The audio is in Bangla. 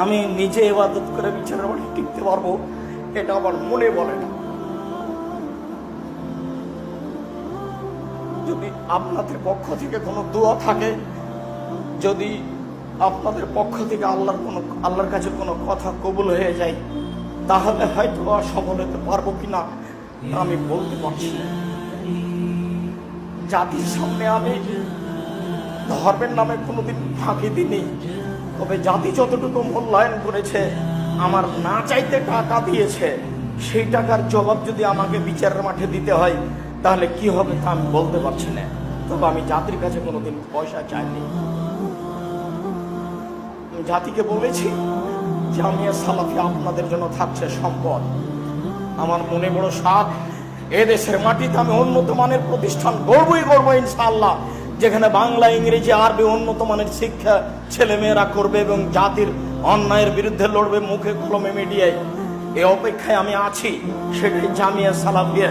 আমি নিজে ইবাদত করে বিচারের মাঠে টিকতে পারব, এটা আমার মনে বলে না। যদি আপনাদের পক্ষ থেকে কোনো দোয়া থাকে, যদি আপনাদের পক্ষ থেকে আল্লাহর কোনো, আল্লাহর কাছে কোনো কথা কবুল হয়ে যায়, তাহলে হয়তো সফল হতে পারব কিনা আমি বলতে পারছি জাতির সামনে আমি ধর্মের নামে কোনোদিন ফাঁকি দিইনি। তবে জাতি যতটুকু মূল্যায়ন করেছে, আমার না চাইতে টাকা দিয়েছে, সেই টাকার জবাব যদি আমাকে বিচারের মাঠে দিতে হয়, তাহলে কি হবে তা আমি বলতে পারছি না। তবে আমি জাতির কাছে কোনোদিন পয়সা চাইনি। জাতিকে বলেছি জামিয়া সালাফি আপনাদের জন্য থাকছে সম্পদ। আমার মনে বড় সাত এ দেশের মাটিতে আমি উন্নত মানের প্রতিষ্ঠান গড়বই গড়বো ইনশাআল্লাহ। যেখানে বাংলা, ইংরেজি, আরবি উন্নত মানের শিক্ষা ছেলেমেয়েরা করবে এবং জাতির অন্যায়ের বিরুদ্ধে লড়বে মুখে কলমে মিডিয়ায়। এ অপেক্ষায় আমি আছি সেটাই জামিয়া সালাফিয়া।